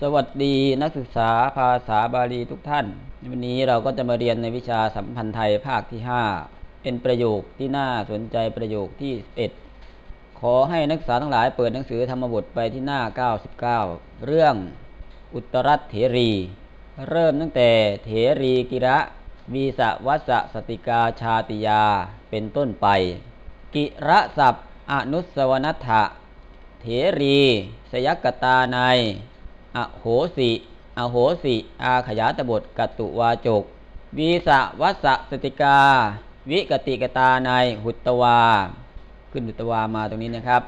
สวัสดีนักศึกษาภาษาบาลีทุกท่าน วันนี้เราก็จะมาเรียนในวิชาสัมพันธ์ไทยภาคที่ 5 เป็นประโยคที่น่าสนใจประโยคที่11ขอให้นักศึกษาทั้งหลายเปิดหนังสือธรรมบทไปที่หน้า 99 เรื่องอุตรัตเถรี เริ่มตั้งแต่เถรีกิระวีสวัสสติกาชาติยาเป็นต้นไป กิระศัพท์อนุสวนัฏฐะเถรี สยกตาใน อโหสิอโหสิ อาขยาตบทกัตตุวาจก วีสะวัสสติกา วิกติกตาในหุตตวา ขึ้นหุตตวามาตรงนี้นะครับ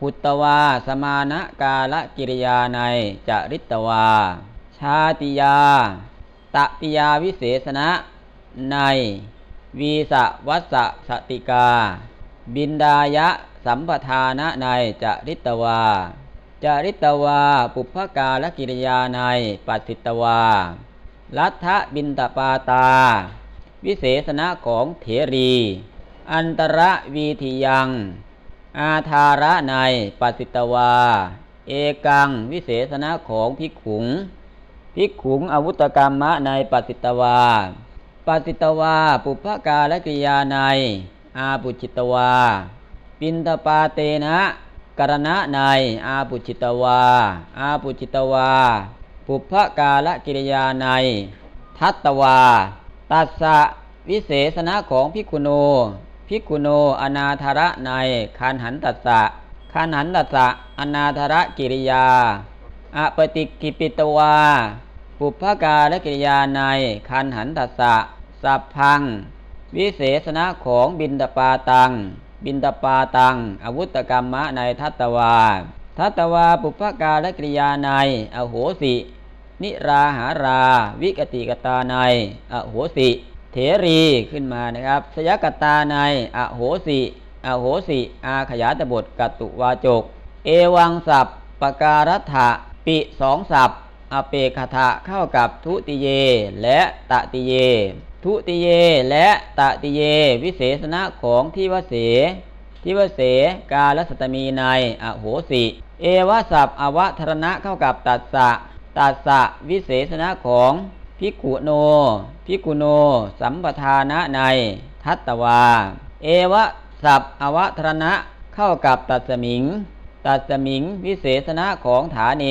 หุตตวา สมานกาลกิริยาในจริตตวา ชาติยาตปิยาวิเศษณะใน วีสะวัสสติกา บินดายะสัมปทานะในจริตวา จาริตวา ปุพกาลกิริยาในปัสสิตวา ลัทธบินตปาตา วิเศษณะของเถรี อันตระวีทิยัง อาธาระในปัสสิตวา เอกังวิเศษณะของภิกขุงภิกขุงอวุตกรรมะในปัสสิตวา ปัสสิตวา ปุพกาลกิริยาใน อาปุจิตวา ปินตปาเตนะ กรณะในอาปุจิตวา อาปุจิตวา ปุพกาลกิริยาใน ทัตตวา ตัสสะวิเศษณะของพิกุโน พิกุโน อนาธระในคันหันตัสสะคันหันตัสสะอนาธระกิริยา อปฏิกิปิตวา ปุพกาลกิริยาในคันหันตัสสะสัพพัง วิเศษณะของบินตปาตัง บินตปาตัง อวุตกรรมะในทัตตวา ทัตตวาปุพกาลกิริยาใน อโหสิ นิราหารา วิกติกตาใน อโหสิ เถรีขึ้นมานะครับ สยกตาใน อโหสิ อโหสิ อาขยาตบทกตุวาจก เอวังสัพปการัฐะปิสองสัพอเปคทะเข้ากับทุติเย และตติเย ทุติเยและตติเย วิเศษณะของทิวเสทิวเสกาลสตมีในอโหสิ เอวสัพอวทรณะเข้ากับตัสสะตัสสะวิเศษณะของพิกุโนพิกุโน สัมปทานะใน ทัตตวา เอวสัพอวทรณะเข้ากับตัสมิง ตัสมิง วิเศษณะของฐาเน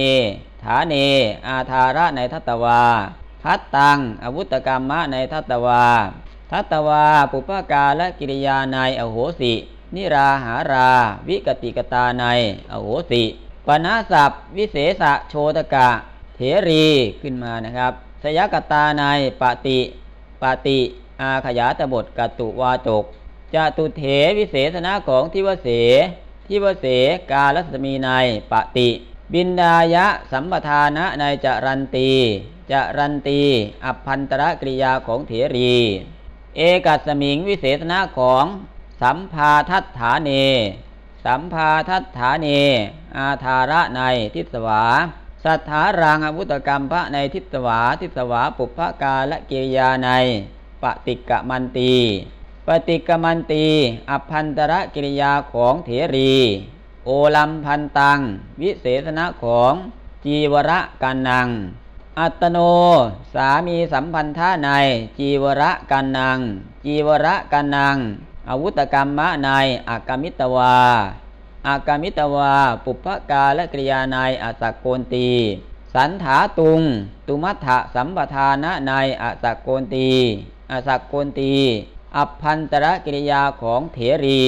ฐาเน อาธาระในทัตตวา ทัตตังอวุตกรรมะในทัตตวา ทัตตวา ปุพกาและกิริยาในอโหสิ นิราหารา วิกติกตาในอโหสิปนาสัพวิเศษโชตกะ เถรีขึ้นมานะครับสยกตาในปฏิปฏิอาขยาตบทกตุวาจกจตุเถวิเศษณะของทิวเสทิวเสกาลสมีในปฏิ บินดายะสัมปทานะในจรันตีจรันตีอัพพันตระกริยาของเถรี เอกัสมิงวิเศษณะของสัมภาทัฏฐาเน สัมภาทัฏฐาเน อาธาระในทิศวา สัทธารังอวุตกรรมพระในทิศวา ทิศวาปุพกาและกิริยาในปฏิกมันตี ปฏิกมันตีอภันตระกิริยาของเถรี โอลัมพันตัง วิเศษณะของจีวระกันนัง อัตโน สามีสัมพันธะในจีวระกันนัง จีวระกันนัง อาวุตกรรมะในอากามิตวาอากามิตวา ปุพกาและกริยาในอสักโกนตี สันถาตุง ตุมัฏฐะสัมปทานะในอสักโกนตีอสักโกนตี อัพพันตระกิริยาของเถรี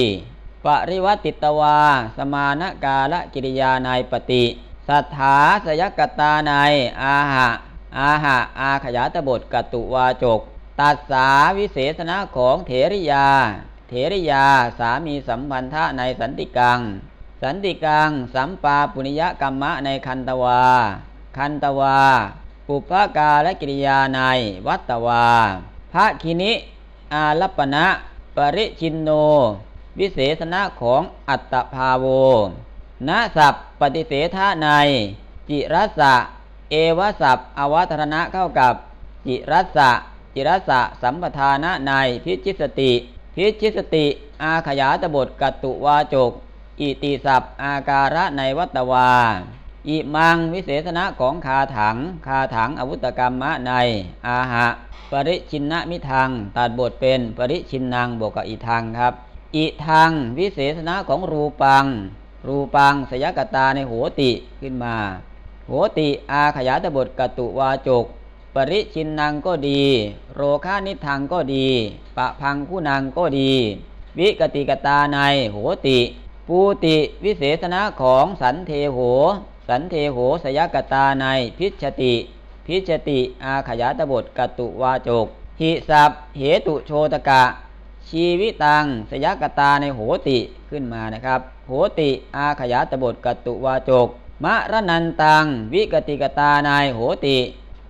ปริวัติตวา สมานกาละกิริยาในปฏิสัทธาสยกตาในอาหะ อาหะ อาขยาตบทกตุวาจก ตัสสาวิเศษณะของเถริยา เถริยาสามีสัมพันธะในสันติกัง สันติกัง สัมปาปุนิยกรรมะในคันตวา คันตวา ปุพกาและกิริยาในวัตตวา พระคินิ อาลัปปณะปริชินโน วิเศษณะของอัตภาโวนะสัพปฏิเสธาใน จิรัสะเอวสัพอวัตรณะเข้ากับ จิรัสะจิรัสะสัมปทานะในพิจิสติ พิจิสติ อาขยาตบทกัตตุวาจก อิติสัพอาการะในวัตวาออิมังวิเศษณะของคาถัง คาถังอวุตกรรมะใน อาหะ ปริชินนะมิทังตัดบทเป็นปริชินนางบวกกับอีทังครับ อิทังวิเศษณะของรูปัง รูปังสยกตาในโหติขึ้นมา โหติอาขยาตบทกตุวาจก ปริชินนางก็ดี โรคานิทังก็ดี ปะพังคุณังก็ดี วิกติกตาในโหติ ปูติวิเศษณะของสันเทโห สันเทโหสยกตาในพิชติ พิชติอาขยาตบทกตุวาจกหิสัพเหตุโชตกะ ชีวิตังสยกตาในโหติขึ้นมานะครับ โหติอาขยาตบทกตุวาจก มะระนันตัง วิกติกตาในโหติ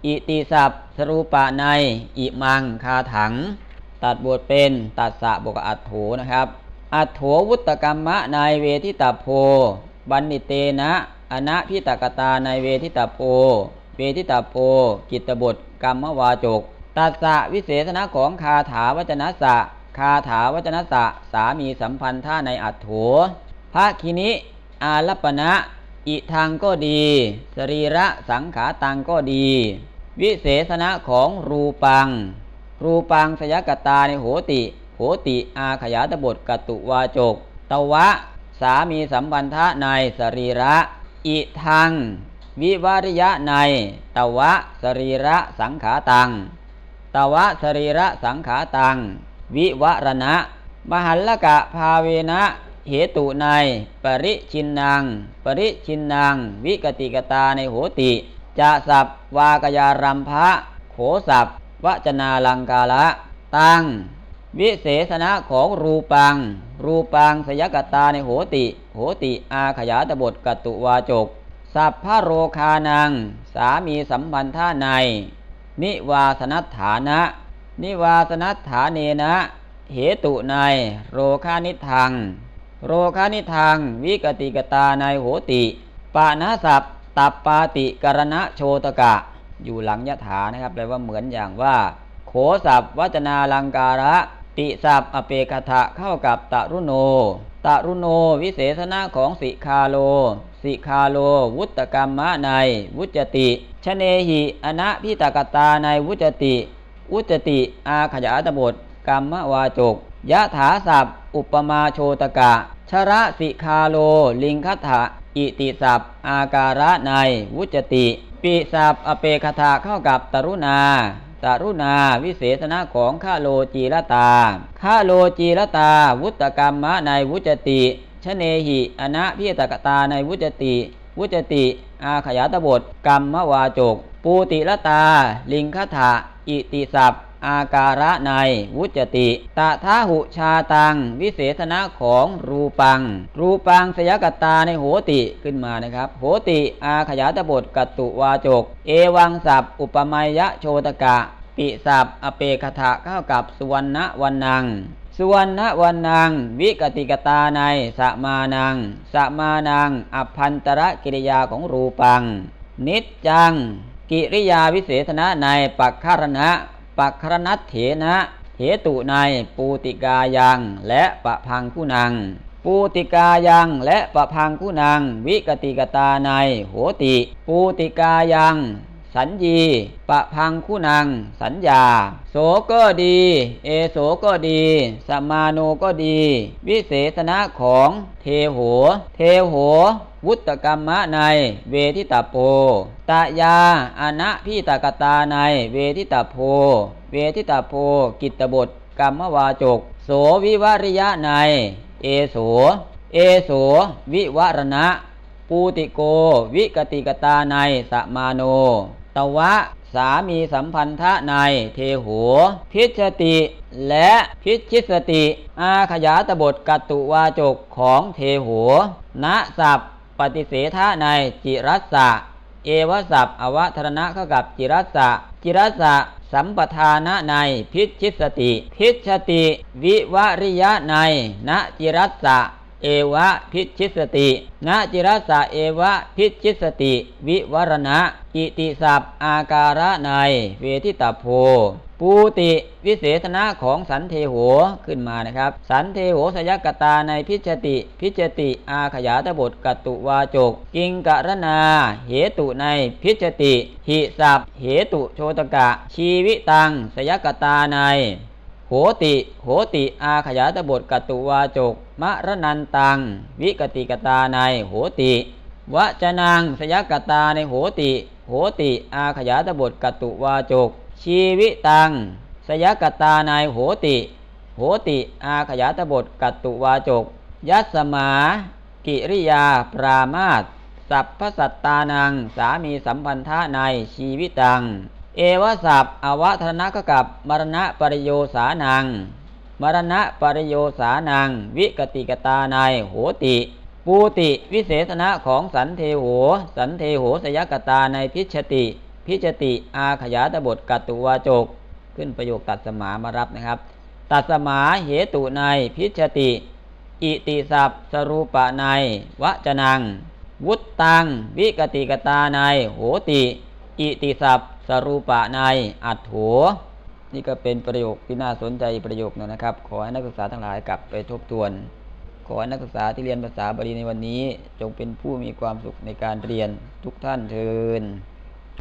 อิติสัพสรูปะในอิมังคาถัง ตัดบทเป็นตัดสะบกอัตโถนะครับอัตโถวุตกรรมะในเวทิตาโพ บันนิเตนะอนะพิตกตาในเวทิตาโพ เวทิตาโพกิตบทกรรมวาจก ตัสสะวิเศษณะของคาถาวจนะสะ คาถาวจนะสะสามีสัมพันธาในอัตโถภาคินิอาลปณะอิทังก็ดี สรีระสังขาตังก็ดี วิเศษณะของรูปัง รูปังสยกตาในโหติ โหติอาขยาตบทกตุวาจก ตวะ สามีสัมพันธะในสรีระ อิทัง วิวาริยะใน ตวะ สรีระสังขาตัง ตวะ สรีระสังขาตัง วิวรณะ มหัลลกะภาเวนะเหตุในปริชินนางปริชินนางวิกติกตาในโหติจะสับวากยารัมภะโขสับวจนาลังกาละตังวิเศษณะของรูปัง รูปังสยกตาในโหติ โหติอาขยาตบทกตุวาจก สัพพะโรคานัง สามีสัมพันธาใน นิวาสนัฐานะ นิวาสนัฐาเนนะ เหตุในโรคานิทัง โรคานิทัง วิกติกตาในโหติปานาสัพตัปปาติกรณะโชตกะ อยู่หลังยถานะครับแปลว่าเหมือนอย่างว่า โขสัพวัจนาลังการะ ติสัพอเปกทะเข้ากับตะรุโน ตะรุโนวิเศษณะของสิคาโล สิคาโล วุตกรรมะในวุจติชเนหิอนะพิตกตาในวุจติ อุจติอาขยาตบทกรรมวาจกยะถาสัพอุปมาโชตกะ ชระสิคาโล ลิงคัตถะอิติสัพอาการะในวุจติปิสัพอเปคทะเข้ากับตรุณาตรุณาวิเศษณะของข้าโลจีรตาข้าโลจีรตา วุตกรรมะในวุจติชเนหิอนะพิตกตาในวุจติ วุจติ อาขยาตบทกรรมวาจก ปูติรตา ลิงคถะอิติสัพอาการะในวุจติ ตะทาหุชาตัง วิเศษณะของรูปัง รูปังสยกตาในโหติขึ้นมานะครับ โหติอาขยาตบทกตุวาจก เอวังสัพอุปมัยยะโชตกะ ปิสัพอเปคทะเข้ากับสุวรรณวันนังสุวรรณวันนังวิกติกตาในสมานังสมานังอภันตระกิริยาของรูปัง นิจจัง กิริยาวิเศษณะในปักคารณะ ปักคารนัตเถนะเหตุในปูติกายังและปะพังคุณัง ปูติกายังและปะพังคุณัง วิกติกตาในโหติ ปูติกายัง สัญญีปะพังคุณังสัญญา โสก็ดี เอโสก็ดี สมาโนก็ดี วิเศษณะของเทโห เทโห วุตกรรมะในเวทิตาโปตะยาอนะพิตากตาในเวทิตาโพ เวทิตาโพ กิตตบทกรรมวาจก โสวิวริยะใน เอโส เอโส วิวรณะปูติโก วิกติกตาในสมาโน ตวะ สามีสัมพันธะในเทโหพิชติและพิชิสติ อาขยาตบทกตุวาจกของเทโหณสัพปฏิเสธะในจิรัสสะ เอวสัพอวธรณะเข้ากับจิรัสสะ จิรัสสะสัมปทานะในพิชิสติ พิชติ วิวริยะในณจิรัสสะ เอวะพิชิสตินะจิรัสะเอวะพิชิสติ วิวรณะ อิติศัพอาการะในเวทิตาโพปูติวิเศษณะของสันเทโหขึ้นมานะครับ สันเทโหสยกตาในพิชติ พิชติอาขยาตบทกตุวาจก กิงกรณา เหตุในพิชติหิสัพเหตุโชตกะ ชีวิตังสยกตาใน โหติ โหติอาขยาตบทกตุวาจก มะระนันตัง วิกติกตาในโหติวจนังสยกตาในโหติ โหติ อาขยาตบทกตุวาจก ชีวิตัง สยกตาในโหติ โหติ อาขยาตบทกตุวาจก ยัสมา กิริยา ปรามาตสัพพสัตตานัง สามีสัมพันธะในชีวิตัง เอวสัพอวัฒนะกกับมรณะปริโยสานัง มรณะปริโยสานัง วิกติกตาในโหติ ปูติวิเศษณะของสันเทโห สันเทโหสยกตาในพิชติ พิชติอาขยาตบทกัตตุวาจก ขึ้นประโยคตัดสมามารับนะครับ ตัดสมาเหตุในพิชติ อิติศัพสรูปะในวจนัง วุตตัง วิกติกตาในโหติ อิติศัพสรูปะในอัตโถ นี่ก็เป็นประโยคที่น่าสนใจประโยคนึงนะครับ ขอให้นักศึกษาทั้งหลายกลับไปทบทวน ขอให้นักศึกษาที่เรียนภาษาบาลีในวันนี้ จงเป็นผู้มีความสุขในการเรียนทุกท่านเทิน